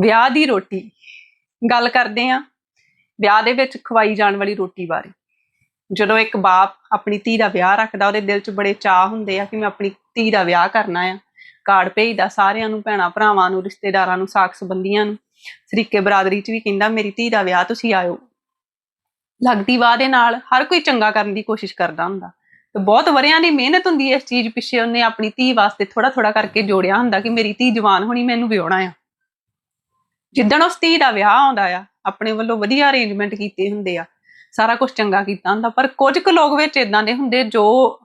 ਵਿਆਹ ਦੀ ਰੋਟੀ। ਗੱਲ ਕਰਦੇ ਆ ਵਿਆਹ ਦੇ ਵਿੱਚ ਖਵਾਈ ਜਾਣ ਵਾਲੀ ਰੋਟੀ ਬਾਰੇ। ਜਦੋਂ ਇੱਕ ਬਾਪ ਆਪਣੀ ਧੀ ਦਾ ਵਿਆਹ ਰੱਖਦਾ, ਉਹਦੇ ਦਿਲ 'ਚ ਬੜੇ ਚਾਹ ਹੁੰਦੇ ਆ ਕਿ ਮੈਂ ਆਪਣੀ ਧੀ ਦਾ ਵਿਆਹ ਕਰਨਾ ਆ। ਕਾਰਡ ਭੇਜਦਾ ਸਾਰਿਆਂ ਨੂੰ, ਭੈਣਾ ਭਰਾਵਾਂ ਨੂੰ, ਰਿਸ਼ਤੇਦਾਰਾਂ ਨੂੰ ਸਾਕ ਸੰਬੰਧੀਆਂ ਨੂੰ। ਸਰੀਕੇ ਬਰਾਦਰੀ 'ਚ ਵੀ ਕਹਿੰਦਾ, ਮੇਰੀ ਧੀ ਦਾ ਵਿਆਹ ਤੁਸੀਂ ਆਇਓ। ਲੱਗਦੀ ਵਾਹ ਦੇ ਨਾਲ ਹਰ ਕੋਈ ਚੰਗਾ ਕਰਨ ਦੀ ਕੋਸ਼ਿਸ਼ ਕਰਦਾ ਹੁੰਦਾ। ਤੇ ਬਹੁਤ ਵਰਿਆਂ ਦੀ ਮਿਹਨਤ ਹੁੰਦੀ ਹੈ ਇਸ ਚੀਜ਼ ਪਿੱਛੇ। ਉਹਨੇ ਆਪਣੀ ਧੀ ਵਾਸਤੇ ਥੋੜਾ ਥੋੜਾ ਕਰਕੇ ਜੋੜਿਆ ਹੁੰਦਾ ਕਿ ਮੇਰੀ ਧੀ ਜਵਾਨ ਹੋਣੀ, ਮੈਨੂੰ ਵਿਆਹਣਾ ਆ। ਜਿੱਦਣ ਉਸ ਧੀ ਦਾ ਵਿਆਹ ਆਉਂਦਾ ਆ, ਆਪਣੇ ਵੱਲੋਂ ਵਧੀਆ ਅਰੇਂਜਮੈਂਟ ਕੀਤੇ ਹੁੰਦੇ ਆ, ਸਾਰਾ ਕੁਝ ਚੰਗਾ ਕੀਤਾ ਹੁੰਦਾ, ਪਰ ਕੁਝ ਕੁ ਲੋਕ ਵਿੱਚ ਇਦਾਂ ਦੇ ਹੁੰਦੇ ਜੋ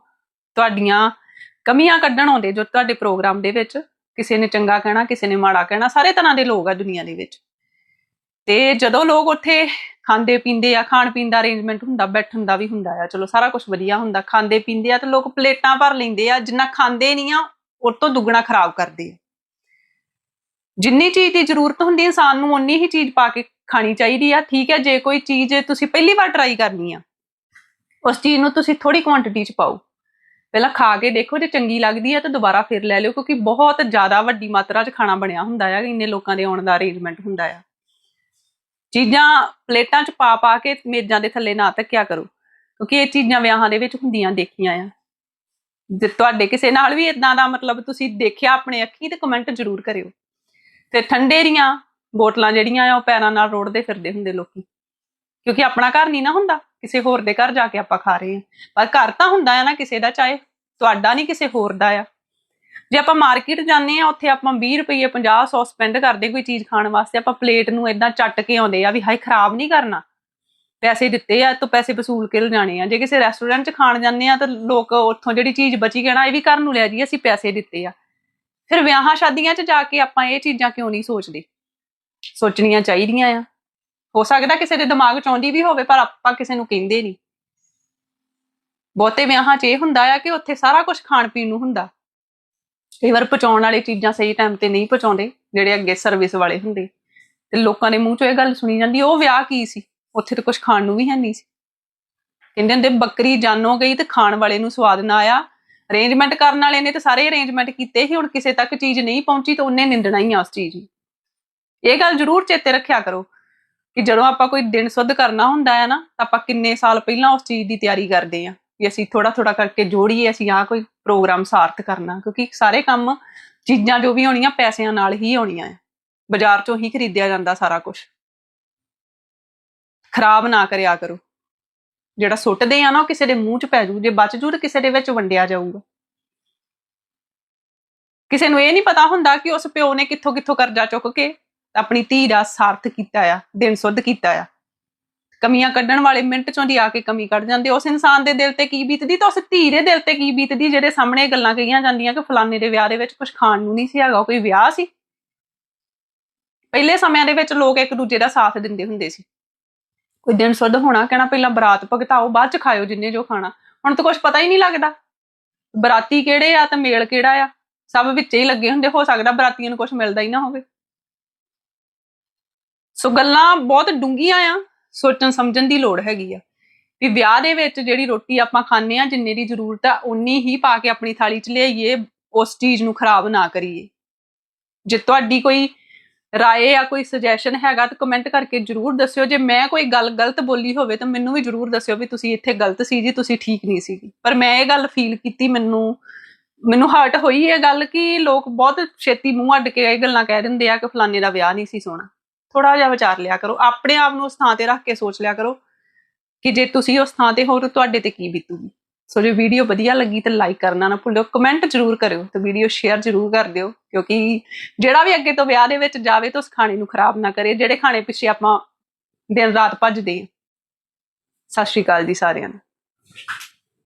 ਤੁਹਾਡੀਆਂ ਕਮੀਆਂ ਕੱਢਣ ਆਉਂਦੇ, ਜੋ ਤੁਹਾਡੇ ਪ੍ਰੋਗਰਾਮ ਦੇ ਵਿੱਚ, ਕਿਸੇ ਨੇ ਚੰਗਾ ਕਹਿਣਾ, ਕਿਸੇ ਨੇ ਮਾੜਾ ਕਹਿਣਾ, ਸਾਰੇ ਤਰ੍ਹਾਂ ਦੇ ਲੋਕ ਆ ਦੁਨੀਆ ਦੇ ਵਿੱਚ। ਤੇ ਜਦੋਂ ਲੋਕ ਉੱਥੇ ਖਾਂਦੇ ਪੀਂਦੇ ਆ, ਖਾਣ ਪੀਣ ਦਾ ਅਰੇਂਜਮੈਂਟ ਹੁੰਦਾ, ਬੈਠਣ ਦਾ ਵੀ ਹੁੰਦਾ ਆ, ਚਲੋ ਸਾਰਾ ਕੁਝ ਵਧੀਆ ਹੁੰਦਾ, ਖਾਂਦੇ ਪੀਂਦੇ ਆ ਤੇ ਲੋਕ ਪਲੇਟਾਂ ਭਰ ਲੈਂਦੇ ਆ, ਜਿੰਨਾ ਖਾਂਦੇ ਨਹੀਂ ਆ, ਉਹ ਤੋਂ ਦੁੱਗਣਾ ਖਰਾਬ ਕਰਦੇ ਆ। ਜਿੰਨੀ ਚੀਜ਼ ਦੀ ਜ਼ਰੂਰਤ ਹੁੰਦੀ ਇਨਸਾਨ ਨੂੰ ਉਨੀ ਹੀ ਚੀਜ਼ ਪਾ ਕੇ ਖਾਣੀ ਚਾਹੀਦੀ ਆ। ਠੀਕ ਹੈ, ਜੇ ਕੋਈ ਚੀਜ਼ ਤੁਸੀਂ ਪਹਿਲੀ ਵਾਰ ਟਰਾਈ ਕਰਨੀ ਆ, ਉਸ ਚੀਜ਼ ਨੂੰ ਤੁਸੀਂ ਥੋੜੀ ਕੁਆਂਟੀਟੀ ਚ ਪਾਓ। ਪਹਿਲਾਂ ਖਾ ਕੇ ਦੇਖੋ, ਜੇ ਚੰਗੀ ਲੱਗਦੀ ਹੈ ਤਾਂ ਦੁਬਾਰਾ ਫਿਰ ਲੈ ਲਿਓ, ਕਿਉਂਕਿ ਬਹੁਤ ਜ਼ਿਆਦਾ ਵੱਡੀ ਮਾਤਰਾ 'ਚ ਖਾਣਾ ਬਣਿਆ ਹੁੰਦਾ ਆ, ਇੰਨੇ ਲੋਕਾਂ ਦੇ ਆਉਣ ਦਾ ਅਰੇਂਜਮੈਂਟ ਹੁੰਦਾ ਆ। ਚੀਜ਼ਾਂ ਪਲੇਟਾਂ 'ਚ ਪਾ ਪਾ ਕੇ ਮੇਜ਼ਾਂ ਦੇ ਥੱਲੇ ਨਾ ਧੱਕਿਆ ਕਰੋ, ਕਿਉਂਕਿ ਇਹ ਚੀਜ਼ਾਂ ਵਿਆਹਾਂ ਦੇ ਵਿੱਚ ਹੁੰਦੀਆਂ ਦੇਖੀਆਂ ਆ। ਜੇ ਤੁਹਾਡੇ ਕਿਸੇ ਨਾਲ ਵੀ ਇਦਾਂ ਦਾ ਮਤਲਬ ਤੁਸੀਂ ਦੇਖਿਆ ਆਪਣੇ ਅੱਖੀ, ਤੇ ਕਮੈਂਟ ਜ਼ਰੂਰ ਕਰਿਓ। ਤੇ ਠੰਡੇ ਦੀਆਂ ਬੋਤਲਾਂ ਜਿਹੜੀਆਂ ਆ ਉਹ ਪੈਰਾਂ ਨਾਲ ਰੋੜਦੇ ਫਿਰਦੇ ਹੁੰਦੇ ਲੋਕੀ। ਕਿਉਂਕਿ ਆਪਣਾ ਘਰ ਨਹੀਂ ਨਾ ਹੁੰਦਾ, ਕਿਸੇ ਹੋਰ ਦੇ ਘਰ ਜਾ ਕੇ ਆਪਾਂ ਖਾ ਰਹੇ ਹਾਂ। ਪਰ ਘਰ ਤਾਂ ਹੁੰਦਾ ਆ ਨਾ ਕਿਸੇ ਦਾ ਚਾਹੇ, ਤੁਹਾਡਾ ਨਹੀਂ ਕਿਸੇ ਹੋਰ ਦਾ ਆ। ਜੇ ਆਪਾਂ ਮਾਰਕੀਟ ਜਾਂਦੇ ਆ ਉੱਥੇ ਆਪਾਂ 20 ਰੁਪਏ 50 100 ਸਪੈਂਡ ਕਰਦੇ ਕੋਈ ਚੀਜ਼ ਖਾਣ ਵਾਸਤੇ, ਆਪਾਂ ਪਲੇਟ ਨੂੰ ਇਦਾਂ ਚੱਟ ਕੇ ਆਉਂਦੇ ਆ ਵੀ ਹਾਏ ਖਰਾਬ ਨਹੀਂ ਕਰਨਾ। ਪੈਸੇ ਦਿੱਤੇ ਆ, ਤਾਂ ਪੈਸੇ ਵਸੂਲ ਕੇ ਲਿਜਾਣੇ ਆ। ਜੇ ਕਿਸੇ ਰੈਸਟੋਰੈਂਟ 'ਚ ਖਾਣ ਜਾਂਦੇ ਆ, ਤਾਂ ਲੋਕ ਉੱਥੋਂ ਜਿਹੜੀ ਚੀਜ਼ ਬਚੀ ਕਹਿਣਾ ਇਹ ਵੀ ਘਰ ਨੂੰ ਲੈ ਜੀ ਅਸੀਂ ਪੈਸੇ ਦਿੱਤੇ ਆ। ਫਿਰ ਵਿਆਹਾਂ ਸ਼ਾਦੀਆਂ 'ਚ ਜਾ ਕੇ ਆਪਾਂ ਇਹ ਚੀਜ਼ਾਂ ਕਿਉਂ ਨਹੀਂ ਸੋਚਦੇ? ਸੋਚਣੀਆਂ ਚਾਹੀਦੀਆਂ ਆ। ਹੋ ਸਕਦਾ ਕਿਸੇ ਦੇ ਦਿਮਾਗ 'ਚ ਆਉਂਦੀ ਵੀ ਹੋਵੇ, ਪਰ ਆਪਾਂ ਕਿਸੇ ਨੂੰ ਕਹਿੰਦੇ ਨਹੀਂ। ਬਹੁਤੇ ਵਿਆਹਾਂ 'ਚ ਇਹ ਹੁੰਦਾ ਆ ਕਿ ਉੱਥੇ ਸਾਰਾ ਕੁਝ ਖਾਣ ਪੀਣ ਨੂੰ ਹੁੰਦਾ। ਕਈ ਵਾਰ ਪਹੁੰਚਾਉਣ ਵਾਲੀ ਚੀਜ਼ਾਂ ਸਹੀ ਟਾਈਮ ਤੇ ਨਹੀਂ ਪਹੁੰਚਾਉਂਦੇ, ਜਿਹੜੇ ਅੱਗੇ ਸਰਵਿਸ ਵਾਲੇ ਹੁੰਦੇ। ਤੇ ਲੋਕਾਂ ਦੇ ਮੂੰਹ 'ਚੋਂ ਇਹ ਗੱਲ ਸੁਣੀ ਜਾਂਦੀ, ਉਹ ਵਿਆਹ ਕੀ ਸੀ? ਉੱਥੇ ਤਾਂ ਕੁਝ ਖਾਣ ਨੂੰ ਵੀ ਹੈ ਨਹੀਂ ਸੀ। ਕਹਿੰਦੇ ਹੁੰਦੇ, ਬੱਕਰੀ ਜਾਨੋ ਗਈ ਤੇ ਖਾਣ ਵਾਲੇ ਨੂੰ ਸਵਾਦ ਨਾ ਆਇਆ ਅਰੇਂਜਮੈਂਟ ਕਰਨ ਵਾਲੇ ਨੇ ਤੇ ਸਾਰੇ ਅਰੇਂਜਮੈਂਟ ਕੀਤੇ ਸੀ, ਹੁਣ ਕਿਸੇ ਤੱਕ ਚੀਜ਼ ਨਹੀਂ ਪਹੁੰਚੀ ਤਾਂ ਉਹਨੇ ਨਿੰਦਣਾ ਹੀ ਆ ਉਸ ਚੀਜ਼ ਨੂੰ। ਇਹ ਗੱਲ ਜ਼ਰੂਰ ਚੇਤੇ ਰੱਖਿਆ ਕਰੋ ਕਿ ਜਦੋਂ ਆਪਾਂ ਕੋਈ ਦਿਨ ਸੁੱਧ ਕਰਨਾ ਹੁੰਦਾ ਹੈ ਨਾ, ਤਾਂ ਆਪਾਂ ਕਿੰਨੇ ਸਾਲ ਪਹਿਲਾਂ ਉਸ ਚੀਜ਼ ਦੀ ਤਿਆਰੀ ਕਰਦੇ ਆ ਵੀ ਅਸੀਂ ਥੋੜਾ ਥੋੜਾ ਕਰਕੇ ਜੋੜੀਏ, ਅਸੀਂ ਆਹ ਕੋਈ ਪ੍ਰੋਗਰਾਮ ਸਾਰਥ ਕਰਨਾ, ਕਿਉਂਕਿ ਸਾਰੇ ਕੰਮ ਚੀਜ਼ਾਂ ਜੋ ਵੀ ਹੋਣੀਆਂ ਪੈਸਿਆਂ ਨਾਲ ਹੀ ਹੋਣੀਆਂ ਆ। ਬਾਜ਼ਾਰ ਚੋਂ ਹੀ ਖਰੀਦਿਆ ਜਾਂਦਾ ਸਾਰਾ ਕੁਝ ਖਰਾਬ ਨਾ ਕਰਿਆ ਕਰੋ। ਜਿਹੜਾ ਸੁੱਟਦੇ ਆ ਨਾ ਉਹ ਕਿਸੇ ਦੇ ਮੂੰਹ 'ਚ ਪੈ ਜੂ ਜੇ ਬਚ ਜੂ ਤਾਂ ਕਿਸੇ ਦੇ ਵਿੱਚ ਵੰਡਿਆ ਜਾਊਗਾ। ਕਿਸੇ ਨੂੰ ਇਹ ਨਹੀਂ ਪਤਾ ਹੁੰਦਾ ਕਿ ਉਸ ਪਿਓ ਨੇ ਕਿੱਥੋਂ ਕਿੱਥੋਂ ਕਰਜ਼ਾ ਚੁੱਕ ਕੇ ਆਪਣੀ ਧੀ ਦਾ ਸਾਰਥ ਕੀਤਾ ਆ, ਦਿਨ ਸੁੱਧ ਕੀਤਾ ਆ। ਕਮੀਆਂ ਕੱਢਣ ਵਾਲੇ ਮਿੰਟ ਚੋਂ ਦੀ ਆ ਕੇ ਕਮੀ ਕੱਢ ਜਾਂਦੇ ਉਸ ਇਨਸਾਨ ਦੇ ਦਿਲ ਤੇ ਕੀ ਬੀਤਦੀ ਤਾਂ ਉਸ ਧੀ ਦੇ ਦਿਲ ਤੇ ਕੀ ਬੀਤਦੀ, ਜਿਹੜੇ ਸਾਹਮਣੇ ਇਹ ਗੱਲਾਂ ਕਹੀਆਂ ਜਾਂਦੀਆਂ ਕਿ ਫਲਾਣੇ ਦੇ ਵਿਆਹ ਦੇ ਵਿੱਚ ਕੁਝ ਖਾਣ ਨੂੰ ਨਹੀਂ ਸੀ ਹੈਗਾ ਕੋਈ ਵਿਆਹ ਸੀ। ਪਹਿਲੇ ਸਮਿਆਂ ਦੇ ਵਿੱਚ ਲੋਕ ਇੱਕ ਦੂਜੇ ਦਾ ਸਾਥ ਦਿੰਦੇ ਹੁੰਦੇ ਸੀ। ਕੋਈ ਦਿਨ ਸੁੱਧ ਹੋਣਾ, ਕਹਿਣਾ ਪਹਿਲਾਂ ਬਰਾਤ ਭਗਤਾਓ, ਬਾਅਦ ਚ ਖਾਇਓ ਜਿੰਨੇ ਜੋ ਖਾਣਾ। ਹੁਣ ਤਾਂ ਕੁਝ ਪਤਾ ਹੀ ਨਹੀਂ ਲੱਗਦਾ। ਬਰਾਤੀ ਕਿਹੜੇ ਆ ਤੇ ਮੇਲ ਕਿਹੜਾ ਆ? ਸਭ ਵਿੱਚੇ ਹੀ ਲੱਗੇ ਹੁੰਦੇ, ਹੋ ਸਕਦਾ ਬਰਾਤੀਆਂ ਨੂੰ ਕੁਝ ਮਿਲਦਾ ਹੀ ਨਾ ਹੋਵੇ। ਸੋ ਗੱਲਾਂ ਬਹੁਤ ਡੂੰਘੀਆਂ ਆ, ਸੋਚਣ ਸਮਝਣ ਦੀ ਲੋੜ ਹੈਗੀ ਆ। ਵੀ ਵਿਆਹ ਦੇ ਵਿੱਚ ਜਿਹੜੀ ਰੋਟੀ ਆਪਾਂ ਖਾਂਦੇ ਆ, ਜਿੰਨੇ ਦੀ ਜ਼ਰੂਰਤ ਆ ਉਨੀ ਹੀ ਪਾ ਕੇ ਆਪਣੀ ਥਾਲੀ 'ਚ ਲਿਆਈਏ, ਉਸ ਚੀਜ਼ ਨੂੰ ਖਰਾਬ ਨਾ ਕਰੀਏ। ਜੇ ਤੁਹਾਡੀ ਕੋਈ ਰਾਏ ਆ ਕੋਈ ਸੁਜੈਸ਼ਨ ਹੈਗਾ ਤਾਂ ਕਮੈਂਟ ਕਰਕੇ ਜਰੂਰ ਦੱਸਿਓ। ਜੇ ਮੈਂ ਕੋਈ ਗੱਲ ਗਲਤ ਬੋਲੀ ਹੋਵੇ ਤਾਂ ਮੈਨੂੰ ਵੀ ਜਰੂਰ ਦੱਸਿਓ ਵੀ ਤੁਸੀਂ ਇੱਥੇ ਗਲਤ ਸੀ ਜੀ, ਤੁਸੀਂ ਠੀਕ ਨਹੀਂ ਸੀਗੀ ਪਰ ਮੈਂ ਇਹ ਗੱਲ ਫੀਲ ਕੀਤੀ ਮੈਨੂੰ ਮੈਨੂੰ ਹਰਟ ਹੋਈ ਇਹ ਗੱਲ ਕਿ ਲੋਕ ਬਹੁਤ ਛੇਤੀ ਮੂੰਹ ਅੱਡ ਕੇ ਇਹ ਗੱਲਾਂ ਕਹਿ ਦਿੰਦੇ ਆ ਕਿ ਫਲਾਣੇ ਦਾ ਵਿਆਹ ਨਹੀਂ ਸੀ ਸੋਹਣਾ। ਥੋੜਾ ਜਿਹਾ ਵਿਚਾਰ ਲਿਆ ਕਰੋ, ਆਪਣੇ ਆਪ ਨੂੰ ਉਸ ਥਾਂ ਤੇ ਰੱਖ ਕੇ ਸੋਚ ਲਿਆ ਕਰੋ ਕਿ ਜੇ ਤੁਸੀਂ ਉਸ ਥਾਂ ਤੇ ਹੋ ਤਾਂ ਤੁਹਾਡੇ ਤੇ ਕੀ ਬੀਤੂਗੀ। ਸੋ ਜੇ ਵੀਡੀਓ ਵਧੀਆ ਲੱਗੀ ਤਾਂ ਲਾਈਕ ਕਰਨਾ ਨਾ ਭੁੱਲਿਓ ਕਮੈਂਟ ਜ਼ਰੂਰ ਕਰਿਓ ਤੇ ਵੀਡੀਓ ਸ਼ੇਅਰ ਜ਼ਰੂਰ ਕਰ ਦਿਓ, ਕਿਉਂਕਿ ਜਿਹੜਾ ਵੀ ਅੱਗੇ ਤੋਂ ਵਿਆਹ ਦੇ ਵਿੱਚ ਜਾਵੇ ਤਾਂ ਉਸ ਖਾਣੇ ਨੂੰ ਖਰਾਬ ਨਾ ਕਰੇ, ਜਿਹੜੇ ਖਾਣੇ ਪਿੱਛੇ ਆਪਾਂ ਦਿਨ ਰਾਤ ਭੱਜਦੇ ਹਾਂ। ਸਤਿ ਸ਼੍ਰੀ ਅਕਾਲ ਜੀ ਸਾਰਿਆਂ ਨੂੰ।